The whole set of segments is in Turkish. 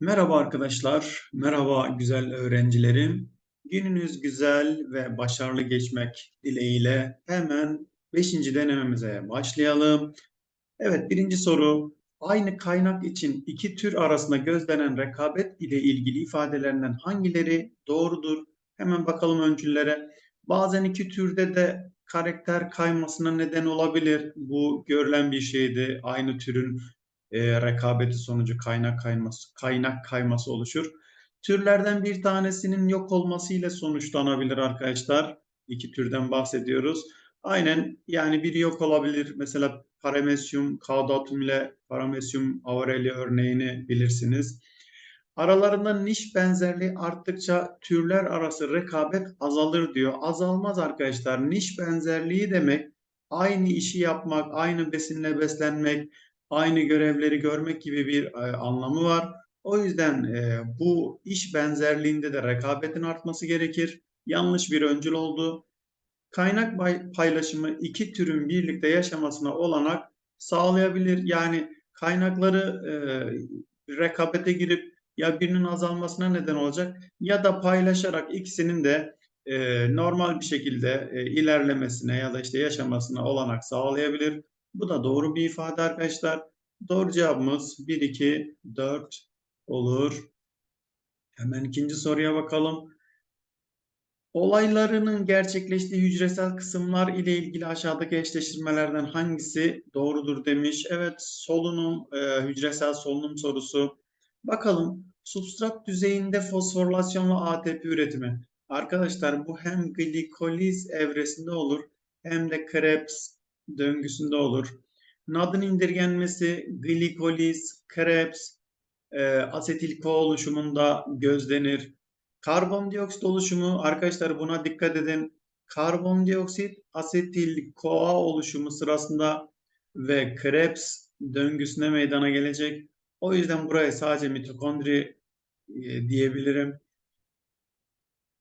Merhaba arkadaşlar, merhaba güzel öğrencilerim. Gününüz güzel ve başarılı geçmek dileğiyle hemen 5. denememize başlayalım. Evet, birinci soru. Aynı kaynak için iki tür arasında gözlenen rekabet ile ilgili ifadelerinden hangileri doğrudur? Hemen bakalım öncüllere. Bazen iki türde de karakter kaymasına neden olabilir. Bu görülen bir şeydi. Aynı türün e, rekabeti sonucu kaynak kayması, kaynak kayması oluşur. Türlerden bir tanesinin yok olması ile sonuçlanabilir arkadaşlar. İki türden bahsediyoruz. Aynen yani biri yok olabilir. Mesela paramesyum caudatum ile paramesyum aureli örneğini bilirsiniz. Aralarında niş benzerliği arttıkça türler arası rekabet azalır diyor. Azalmaz arkadaşlar. Niş benzerliği demek aynı işi yapmak, aynı besinle beslenmek, aynı görevleri görmek gibi bir e, anlamı var. O yüzden e, bu iş benzerliğinde de rekabetin artması gerekir. Yanlış bir öncül oldu. Kaynak paylaşımı iki türün birlikte yaşamasına olanak sağlayabilir. Yani kaynakları e, rekabete girip ya birinin azalmasına neden olacak ya da paylaşarak ikisinin de e, normal bir şekilde e, ilerlemesine ya da işte yaşamasına olanak sağlayabilir. Bu da doğru bir ifade arkadaşlar. Doğru cevabımız 1, 2, 4 olur. Hemen ikinci soruya bakalım. Olaylarının gerçekleştiği hücresel kısımlar ile ilgili aşağıdaki eşleştirmelerden hangisi doğrudur demiş. Evet solunum, e, hücresel solunum sorusu. Bakalım substrat düzeyinde fosforilasyon ve ATP üretimi. Arkadaşlar bu hem glikoliz evresinde olur hem de Krebs döngüsünde olur. NAD'ın indirgenmesi glikoliz, Krebs, e, asetil ko oluşumunda gözlenir. Karbondioksit oluşumu arkadaşlar buna dikkat edin. Karbondioksit asetil koa oluşumu sırasında ve Krebs döngüsüne meydana gelecek. O yüzden buraya sadece mitokondri e, diyebilirim.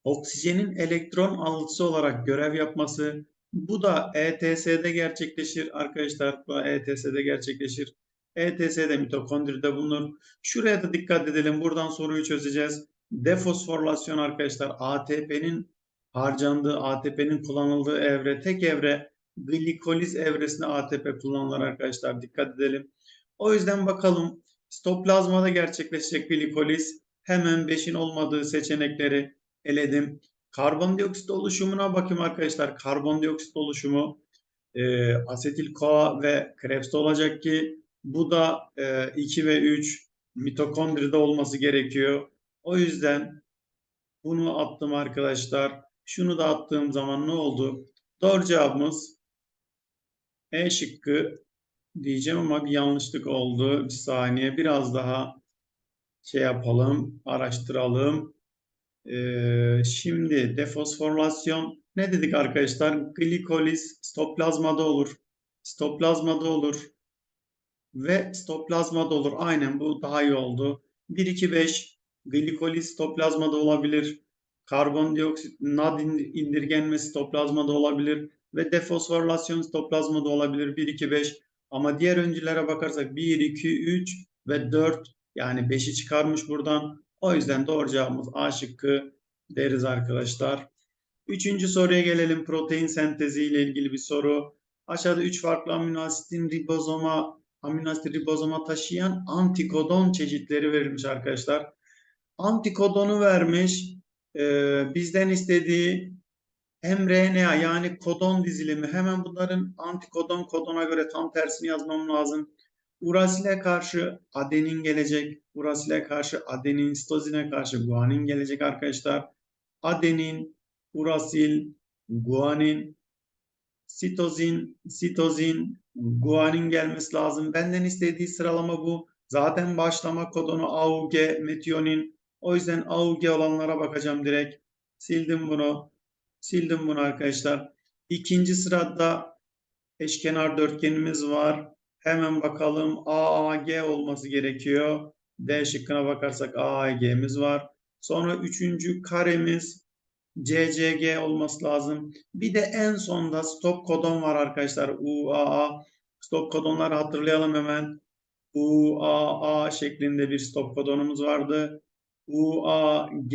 Oksijenin elektron alıcısı olarak görev yapması bu da ETS'de gerçekleşir arkadaşlar. Bu ETS'de gerçekleşir. ETS'de mitokondride bulunur. Şuraya da dikkat edelim. Buradan soruyu çözeceğiz. Defosforilasyon arkadaşlar ATP'nin harcandığı, ATP'nin kullanıldığı evre, tek evre glikoliz evresinde ATP kullanılır arkadaşlar. Dikkat edelim. O yüzden bakalım stoplazmada gerçekleşecek glikoliz hemen 5'in olmadığı seçenekleri eledim. Karbondioksit oluşumuna bakayım arkadaşlar. Karbondioksit oluşumu e, asetil CoA ve Krebs'te olacak ki bu da e, 2 ve 3 mitokondride olması gerekiyor. O yüzden bunu attım arkadaşlar. Şunu da attığım zaman ne oldu? Doğru cevabımız E şıkkı diyeceğim ama bir yanlışlık oldu. Bir saniye biraz daha şey yapalım, araştıralım. Ee, şimdi defosforilasyon ne dedik arkadaşlar? Glikoliz stoplazmada olur. Stoplazmada olur. Ve stoplazmada olur. Aynen bu daha iyi oldu. 1, 2, 5 glikoliz stoplazmada olabilir. Karbondioksit NAD indirgenmesi stoplazmada olabilir. Ve defosforilasyon stoplazmada olabilir. 1, 2, 5. Ama diğer öncülere bakarsak 1, 2, 3 ve 4 yani 5'i çıkarmış buradan. O yüzden doğru cevabımız A şıkkı deriz arkadaşlar. Üçüncü soruya gelelim. Protein sentezi ile ilgili bir soru. Aşağıda üç farklı amino asitin ribozoma, amino asit ribozoma taşıyan antikodon çeşitleri verilmiş arkadaşlar. Antikodonu vermiş. Ee, bizden istediği mRNA yani kodon dizilimi. Hemen bunların antikodon kodona göre tam tersini yazmam lazım. Urasile karşı adenin gelecek. Urasile karşı adenin, sitozine karşı guanin gelecek arkadaşlar. Adenin, urasil, guanin, sitozin, sitozin, guanin gelmesi lazım. Benden istediği sıralama bu. Zaten başlama kodonu AUG, metionin. O yüzden AUG olanlara bakacağım direkt. Sildim bunu. Sildim bunu arkadaşlar. İkinci sırada eşkenar dörtgenimiz var. Hemen bakalım AAG olması gerekiyor. D şıkkına bakarsak AAG'miz var. Sonra üçüncü karemiz CCG olması lazım. Bir de en sonda stop kodon var arkadaşlar. UAA. Stop kodonları hatırlayalım hemen. UAA şeklinde bir stop kodonumuz vardı. UAG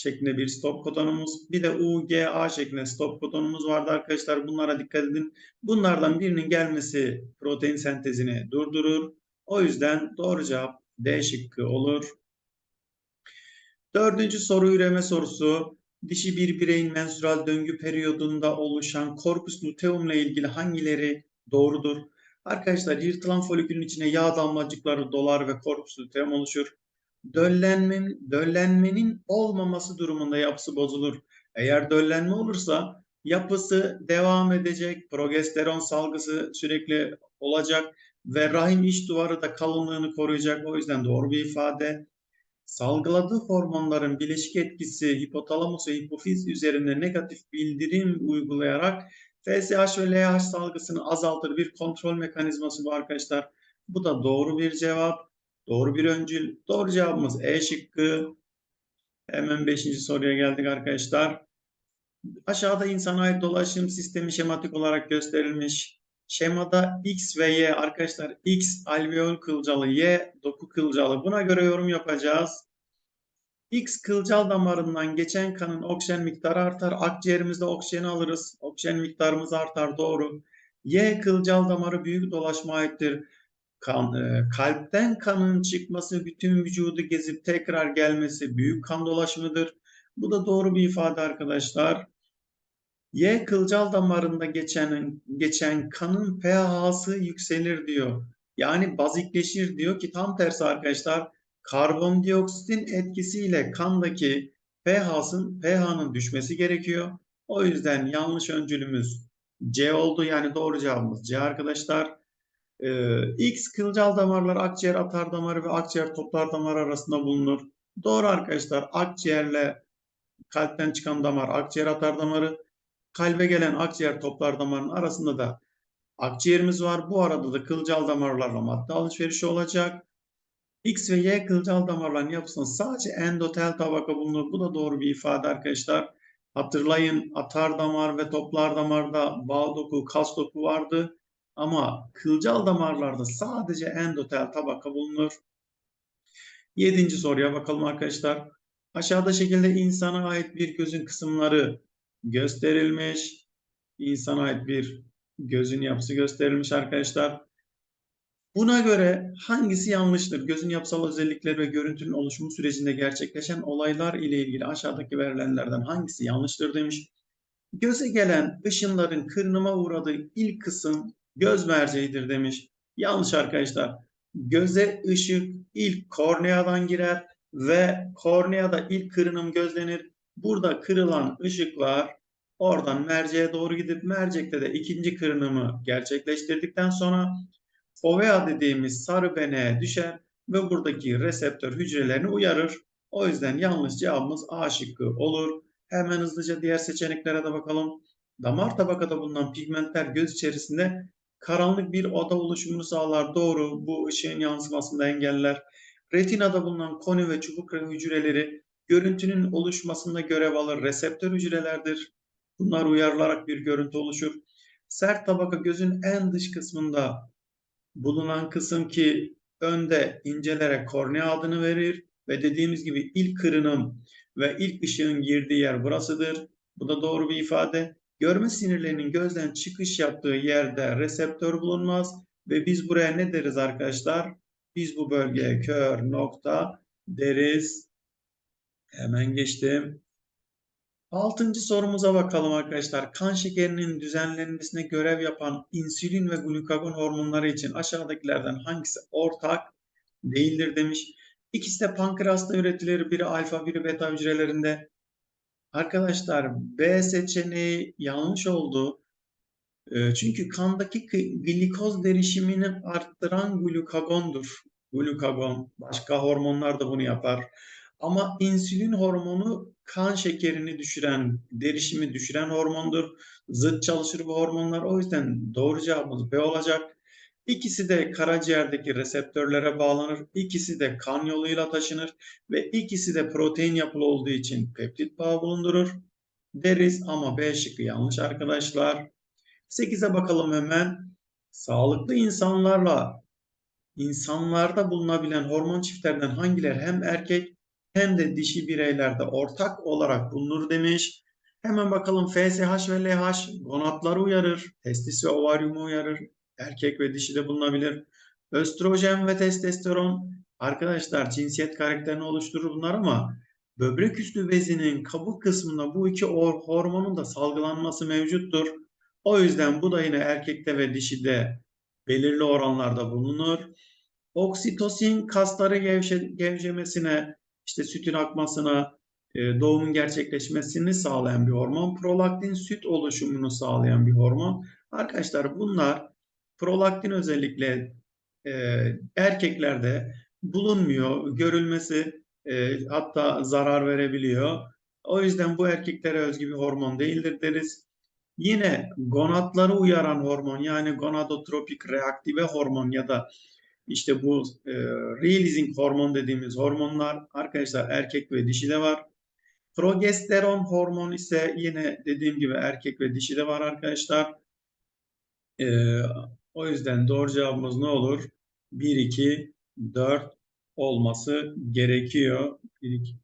şeklinde bir stop kodonumuz, bir de UGA şeklinde stop kodonumuz vardı arkadaşlar. Bunlara dikkat edin. Bunlardan birinin gelmesi protein sentezini durdurur. O yüzden doğru cevap D şıkkı olur. Dördüncü soru üreme sorusu. Dişi bir bireyin menstrual döngü periyodunda oluşan korpus luteum ile ilgili hangileri doğrudur? Arkadaşlar yırtılan folikülün içine yağ damlacıkları dolar ve korpus luteum oluşur. Döllenmenin, döllenmenin olmaması durumunda yapısı bozulur. Eğer döllenme olursa yapısı devam edecek, progesteron salgısı sürekli olacak ve rahim iç duvarı da kalınlığını koruyacak. O yüzden doğru bir ifade. Salgıladığı hormonların bileşik etkisi hipotalamus ve hipofiz üzerinde negatif bildirim uygulayarak FSH ve LH salgısını azaltır bir kontrol mekanizması bu arkadaşlar. Bu da doğru bir cevap. Doğru bir öncül. Doğru cevabımız E şıkkı. Hemen 5. soruya geldik arkadaşlar. Aşağıda insana ait dolaşım sistemi şematik olarak gösterilmiş. Şemada X ve Y arkadaşlar X alveol kılcalı, Y doku kılcalı. Buna göre yorum yapacağız. X kılcal damarından geçen kanın oksijen miktarı artar. Akciğerimizde oksijen alırız. Oksijen miktarımız artar doğru. Y kılcal damarı büyük dolaşma aittir. Kan, e, kalpten kanın çıkması, bütün vücudu gezip tekrar gelmesi büyük kan dolaşımıdır. Bu da doğru bir ifade arkadaşlar. Y kılcal damarında geçen, geçen kanın pH'sı yükselir diyor. Yani bazikleşir diyor ki tam tersi arkadaşlar karbondioksitin etkisiyle kandaki pH'sın pH'nın düşmesi gerekiyor. O yüzden yanlış öncülümüz C oldu. Yani doğru cevabımız C arkadaşlar. Ee, X kılcal damarlar akciğer atar damarı ve akciğer toplar damarı arasında bulunur. Doğru arkadaşlar. Akciğerle kalpten çıkan damar akciğer atar damarı. Kalbe gelen akciğer toplar damarının arasında da akciğerimiz var. Bu arada da kılcal damarlarla madde alışverişi olacak. X ve Y kılcal damarların yapısında sadece endotel tabaka bulunur. Bu da doğru bir ifade arkadaşlar. Hatırlayın atar damar ve toplar damarda bağ doku, kas doku vardı. Ama kılcal damarlarda sadece endotel tabaka bulunur. Yedinci soruya bakalım arkadaşlar. Aşağıda şekilde insana ait bir gözün kısımları gösterilmiş. İnsana ait bir gözün yapısı gösterilmiş arkadaşlar. Buna göre hangisi yanlıştır? Gözün yapısal özellikleri ve görüntünün oluşumu sürecinde gerçekleşen olaylar ile ilgili aşağıdaki verilenlerden hangisi yanlıştır demiş. Göze gelen ışınların kırınıma uğradığı ilk kısım göz merceğidir demiş. Yanlış arkadaşlar. Göze ışık ilk korneadan girer ve korneada ilk kırınım gözlenir. Burada kırılan ışıklar oradan merceğe doğru gidip mercekte de ikinci kırınımı gerçekleştirdikten sonra fovea dediğimiz sarı beneğe düşer ve buradaki reseptör hücrelerini uyarır. O yüzden yanlış cevabımız A şıkkı olur. Hemen hızlıca diğer seçeneklere de bakalım. Damar tabakada bulunan pigmentler göz içerisinde karanlık bir oda oluşumunu sağlar. Doğru. Bu ışığın yansımasını engeller. Retinada bulunan koni ve çubuk hücreleri görüntünün oluşmasında görev alır. Reseptör hücrelerdir. Bunlar uyarılarak bir görüntü oluşur. Sert tabaka gözün en dış kısmında bulunan kısım ki önde incelere kornea adını verir ve dediğimiz gibi ilk kırınım ve ilk ışığın girdiği yer burasıdır. Bu da doğru bir ifade. Görme sinirlerinin gözden çıkış yaptığı yerde reseptör bulunmaz ve biz buraya ne deriz arkadaşlar? Biz bu bölgeye kör nokta deriz. Hemen geçtim. Altıncı sorumuza bakalım arkadaşlar. Kan şekerinin düzenlenmesine görev yapan insülin ve glukagon hormonları için aşağıdakilerden hangisi ortak değildir demiş. İkisi de pankreasta üretilir. Biri alfa, biri beta hücrelerinde. Arkadaşlar B seçeneği yanlış oldu. Ee, çünkü kandaki glikoz derişimini arttıran glukagondur. Glukagon. Başka hormonlar da bunu yapar. Ama insülin hormonu kan şekerini düşüren, derişimi düşüren hormondur. Zıt çalışır bu hormonlar. O yüzden doğru cevabımız B olacak. İkisi de karaciğerdeki reseptörlere bağlanır. İkisi de kan yoluyla taşınır ve ikisi de protein yapılı olduğu için peptit bağı bulundurur deriz ama B şıkkı yanlış arkadaşlar. 8'e bakalım hemen. Sağlıklı insanlarla insanlarda bulunabilen hormon çiftlerden hangileri hem erkek hem de dişi bireylerde ortak olarak bulunur demiş. Hemen bakalım FSH ve LH gonadları uyarır, testis ve ovaryumu uyarır, erkek ve dişi de bulunabilir. Östrojen ve testosteron arkadaşlar cinsiyet karakterini oluşturur bunlar ama böbrek üstü bezinin kabuk kısmında bu iki hormonun da salgılanması mevcuttur. O yüzden bu da yine erkekte ve dişide belirli oranlarda bulunur. Oksitosin kasları gevşe, gevşemesine, işte sütün akmasına, e, doğumun gerçekleşmesini sağlayan bir hormon. Prolaktin süt oluşumunu sağlayan bir hormon. Arkadaşlar bunlar prolaktin özellikle e, erkeklerde bulunmuyor. Görülmesi e, hatta zarar verebiliyor. O yüzden bu erkeklere özgü bir hormon değildir deriz. Yine gonadları uyaran hormon yani gonadotropik reaktive hormon ya da işte bu e, releasing hormon dediğimiz hormonlar arkadaşlar erkek ve dişi de var. Progesteron hormon ise yine dediğim gibi erkek ve dişi de var arkadaşlar. E, o yüzden doğru cevabımız ne olur? 1, 2, 4 olması gerekiyor. 1, 2.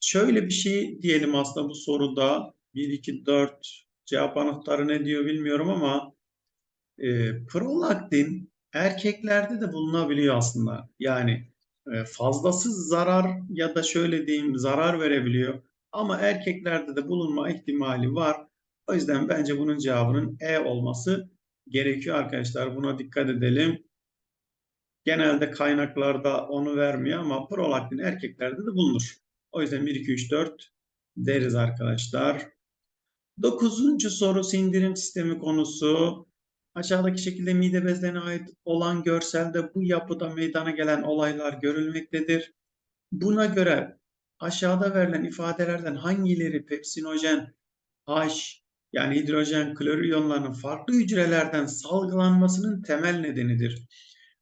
Şöyle bir şey diyelim aslında bu soruda 1, 2, 4 cevap anahtarı ne diyor bilmiyorum ama e, prolaktin erkeklerde de bulunabiliyor aslında. Yani e, fazlasız zarar ya da şöyle diyeyim zarar verebiliyor. Ama erkeklerde de bulunma ihtimali var. O yüzden bence bunun cevabının E olması gerekiyor arkadaşlar. Buna dikkat edelim. Genelde kaynaklarda onu vermiyor ama prolaktin erkeklerde de bulunur. O yüzden 1, 2, 3, 4 deriz arkadaşlar. Dokuzuncu soru sindirim sistemi konusu. Aşağıdaki şekilde mide bezlerine ait olan görselde bu yapıda meydana gelen olaylar görülmektedir. Buna göre aşağıda verilen ifadelerden hangileri pepsinojen H yani hidrojen klorür iyonlarının farklı hücrelerden salgılanmasının temel nedenidir?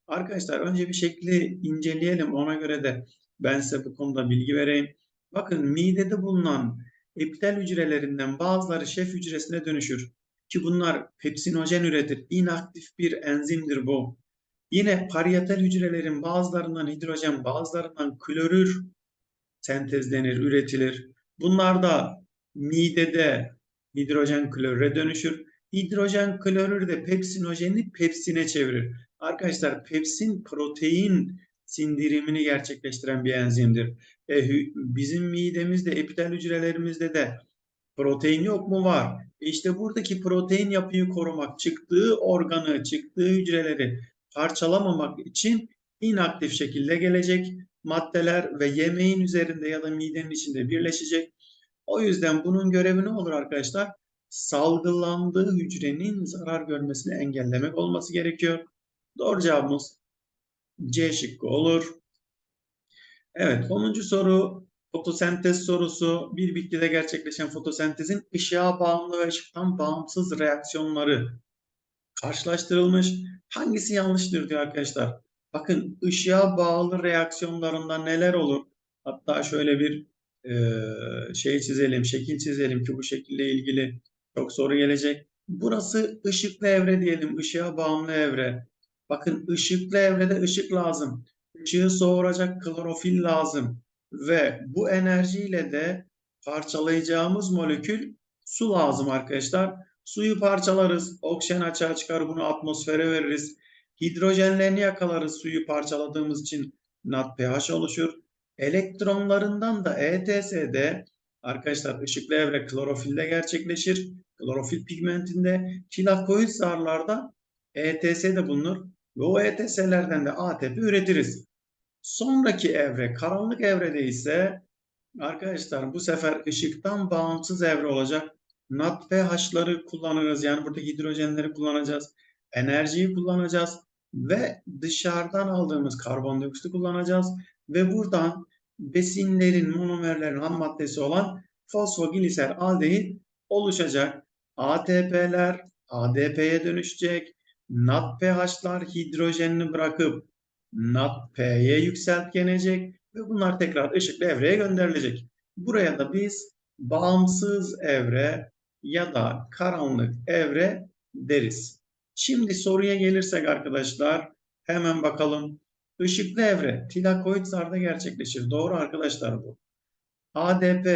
Arkadaşlar önce bir şekli inceleyelim. Ona göre de ben size bu konuda bilgi vereyim. Bakın midede bulunan epitel hücrelerinden bazıları şef hücresine dönüşür. Ki bunlar pepsinojen üretir. İnaktif bir enzimdir bu. Yine parietal hücrelerin bazılarından hidrojen, bazılarından klorür sentezlenir, üretilir. Bunlar da midede hidrojen klorüre dönüşür. Hidrojen klorür de pepsinojeni pepsine çevirir. Arkadaşlar pepsin protein sindirimini gerçekleştiren bir enzimdir. E, bizim midemizde, epitel hücrelerimizde de protein yok mu? Var. E işte buradaki protein yapıyı korumak, çıktığı organı, çıktığı hücreleri parçalamamak için inaktif şekilde gelecek maddeler ve yemeğin üzerinde ya da midenin içinde birleşecek. O yüzden bunun görevi ne olur arkadaşlar? Salgılandığı hücrenin zarar görmesini engellemek olması gerekiyor. Doğru cevabımız C şıkkı olur. Evet 10. soru fotosentez sorusu. Bir bitkide gerçekleşen fotosentezin ışığa bağımlı ve ışıktan bağımsız reaksiyonları karşılaştırılmış. Hangisi yanlıştır diyor arkadaşlar. Bakın ışığa bağlı reaksiyonlarında neler olur? Hatta şöyle bir e, şey çizelim, şekil çizelim ki bu şekille ilgili çok soru gelecek. Burası ışıklı evre diyelim, ışığa bağımlı evre. Bakın ışıklı evrede ışık lazım. Işığı soğuracak klorofil lazım. Ve bu enerjiyle de parçalayacağımız molekül su lazım arkadaşlar. Suyu parçalarız. Oksijen açığa çıkar bunu atmosfere veririz. Hidrojenlerini yakalarız suyu parçaladığımız için NADPH oluşur. Elektronlarından da ETS'de arkadaşlar ışıklı evre klorofilde gerçekleşir. Klorofil pigmentinde kilakoid zarlarda ETS'de bulunur. Ve o ETS'lerden de ATP üretiriz. Sonraki evre karanlık evrede ise arkadaşlar bu sefer ışıktan bağımsız evre olacak. NAT ve H'ları kullanırız. Yani burada hidrojenleri kullanacağız. Enerjiyi kullanacağız. Ve dışarıdan aldığımız karbondioksiti kullanacağız. Ve buradan besinlerin, monomerlerin ham maddesi olan fosfogliser aldehit oluşacak. ATP'ler ADP'ye dönüşecek. NADPH'lar hidrojenini bırakıp NADP'ye yükseltgenecek ve bunlar tekrar ışıklı evreye gönderilecek. Buraya da biz bağımsız evre ya da karanlık evre deriz. Şimdi soruya gelirsek arkadaşlar Hemen bakalım. Işıklı evre tilakoid gerçekleşir. Doğru arkadaşlar bu. ADP,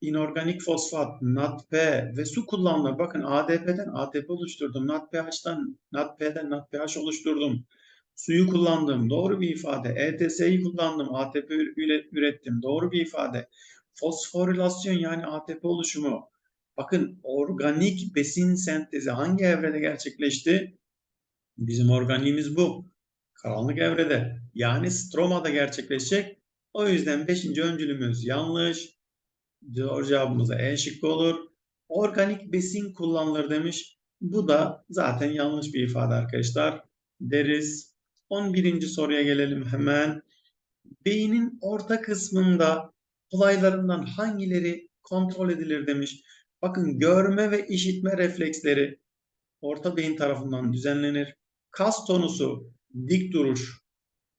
inorganik fosfat, NADP ve su kullanılır. Bakın ADP'den ATP oluşturdum. NADPH'dan NADP'den NADPH oluşturdum. Suyu kullandım. Doğru bir ifade. ETS'yi kullandım. ATP ürettim. Doğru bir ifade. Fosforilasyon yani ATP oluşumu. Bakın organik besin sentezi hangi evrede gerçekleşti? Bizim organiğimiz bu. Karanlık evrede. Yani stromada gerçekleşecek. O yüzden 5. öncülümüz yanlış. Doğru cevabımız E şıkkı olur. Organik besin kullanılır demiş. Bu da zaten yanlış bir ifade arkadaşlar. Deriz. 11. soruya gelelim hemen. Beynin orta kısmında olaylarından hangileri kontrol edilir demiş. Bakın görme ve işitme refleksleri orta beyin tarafından düzenlenir. Kas tonusu, dik duruş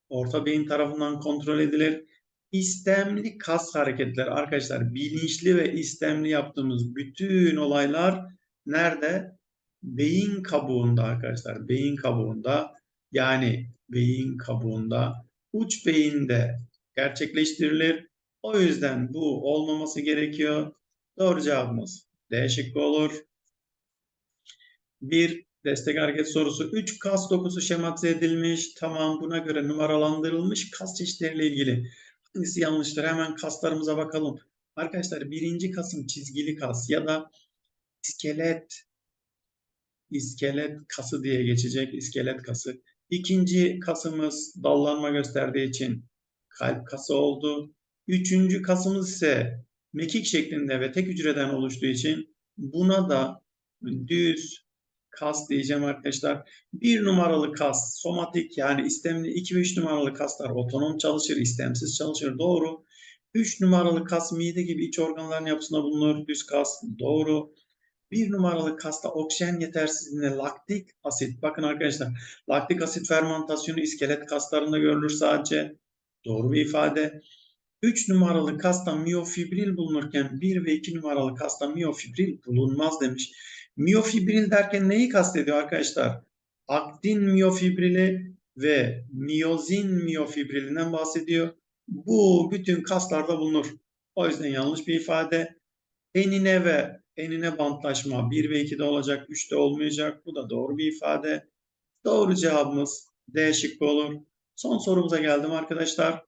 orta beyin tarafından kontrol edilir. İstemli kas hareketler arkadaşlar bilinçli ve istemli yaptığımız bütün olaylar nerede? Beyin kabuğunda arkadaşlar. Beyin kabuğunda yani beyin kabuğunda uç beyinde gerçekleştirilir. O yüzden bu olmaması gerekiyor. Doğru cevabımız D şıkkı olur. Bir destek hareket sorusu. 3 kas dokusu şematize edilmiş. Tamam buna göre numaralandırılmış kas çeşitleriyle ilgili. Hangisi yanlıştır? Hemen kaslarımıza bakalım. Arkadaşlar birinci kasım çizgili kas ya da iskelet iskelet kası diye geçecek iskelet kası. İkinci kasımız dallanma gösterdiği için kalp kası oldu. Üçüncü kasımız ise mekik şeklinde ve tek hücreden oluştuğu için buna da düz kas diyeceğim arkadaşlar. Bir numaralı kas somatik yani istemli 2 ve 3 numaralı kaslar otonom çalışır, istemsiz çalışır. Doğru. 3 numaralı kas mide gibi iç organların yapısında bulunur. Düz kas doğru. Bir numaralı kasta oksijen yetersizliğinde laktik asit. Bakın arkadaşlar laktik asit fermentasyonu iskelet kaslarında görülür sadece. Doğru bir ifade. 3 numaralı kasta miyofibril bulunurken 1 ve 2 numaralı kasta miyofibril bulunmaz demiş. Miyofibril derken neyi kastediyor arkadaşlar? Aktin miyofibrili ve miyozin miyofibrilinden bahsediyor. Bu bütün kaslarda bulunur. O yüzden yanlış bir ifade. Enine ve enine bantlaşma 1 ve 2'de olacak, 3'te olmayacak. Bu da doğru bir ifade. Doğru cevabımız D şıkkı olur. Son sorumuza geldim arkadaşlar.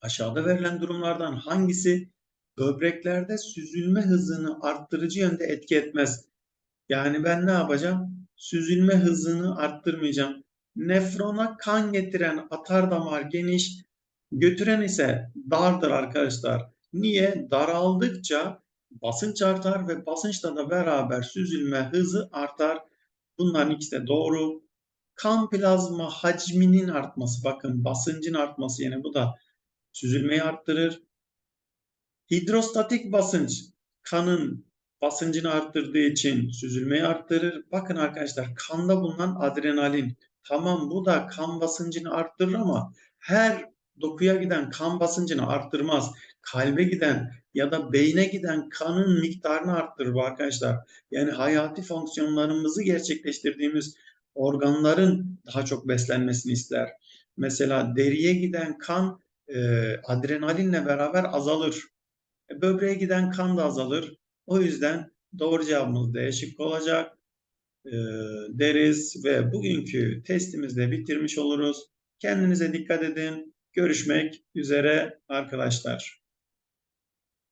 Aşağıda verilen durumlardan hangisi böbreklerde süzülme hızını arttırıcı yönde etki etmez? Yani ben ne yapacağım? Süzülme hızını arttırmayacağım. Nefrona kan getiren atar damar geniş, götüren ise dardır arkadaşlar. Niye? Daraldıkça basınç artar ve basınçla da beraber süzülme hızı artar. Bunların ikisi de doğru. Kan plazma hacminin artması, bakın basıncın artması yani bu da süzülmeyi arttırır. Hidrostatik basınç kanın basıncını arttırdığı için süzülmeyi arttırır. Bakın arkadaşlar kanda bulunan adrenalin. Tamam bu da kan basıncını arttırır ama her dokuya giden kan basıncını arttırmaz. Kalbe giden ya da beyne giden kanın miktarını arttırır bu arkadaşlar. Yani hayati fonksiyonlarımızı gerçekleştirdiğimiz organların daha çok beslenmesini ister. Mesela deriye giden kan e, adrenalinle beraber azalır. E, böbreğe giden kan da azalır. O yüzden doğru cevabımız D şıkkı olacak e, deriz ve bugünkü testimizde bitirmiş oluruz. Kendinize dikkat edin. Görüşmek üzere arkadaşlar.